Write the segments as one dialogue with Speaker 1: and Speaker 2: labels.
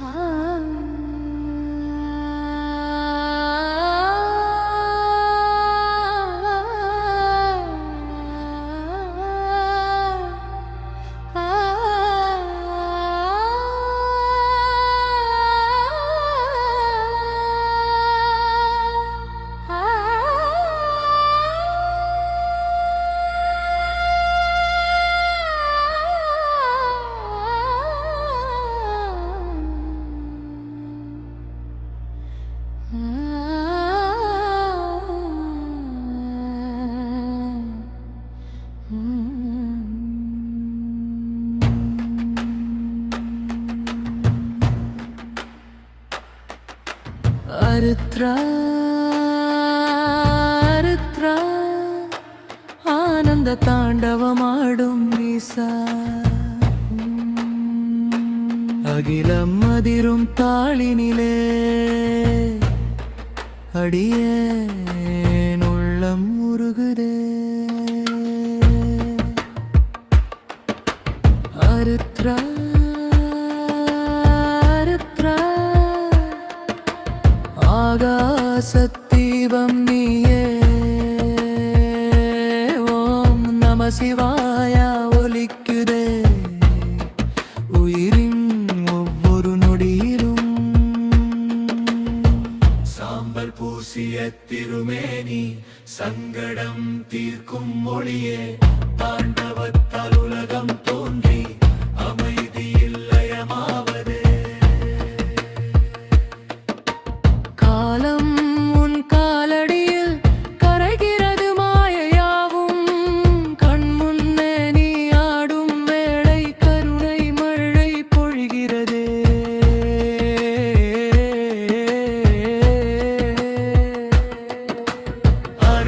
Speaker 1: Ah. Arudra Arudra ஆனந்த தாண்டவமாடும் ஈசா அகிலம் அதிரும் தாளினிலே அடியேன் உள்ளம் உருகுதே. அருத்ரா ஆகாசத்தீபம் நீயே. ஓம் நம சிவாயா ஒலிக்குதே. உயிரின் ஒவ்வொரு நொடியிலும்.
Speaker 2: சாம்பல் பூசிய திருமேனி சங்கடம் தீர்க்கும் மொழியே. தாண்டவத்தால் உலகம் தோன்றி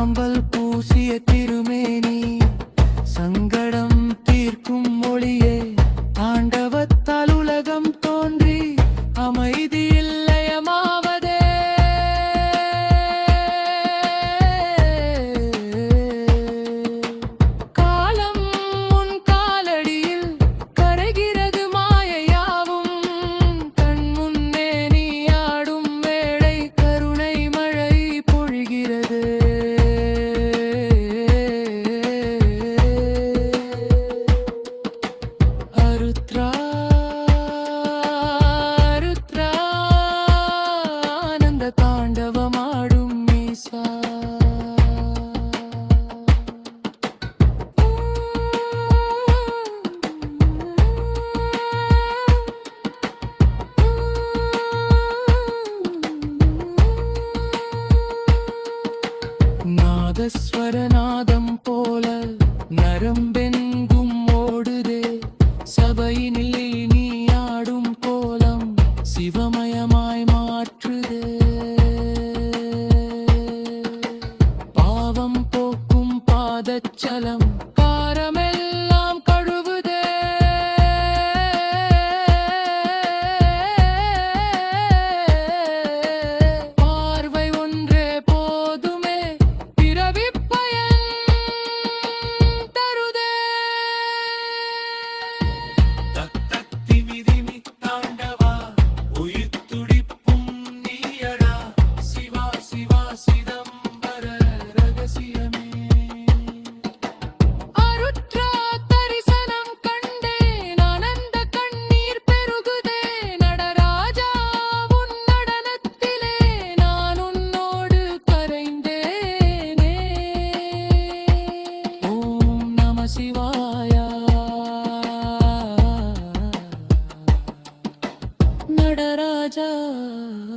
Speaker 2: சாம்பல் பூசிய திருமேனி.
Speaker 1: நரம்பெங்கும் ஓடுதே சபையினில் நீ ஆடும் கோலம் சிவமயமாய் மாற்றுதே. பாவம் போக்கும் பாதச்சலம் da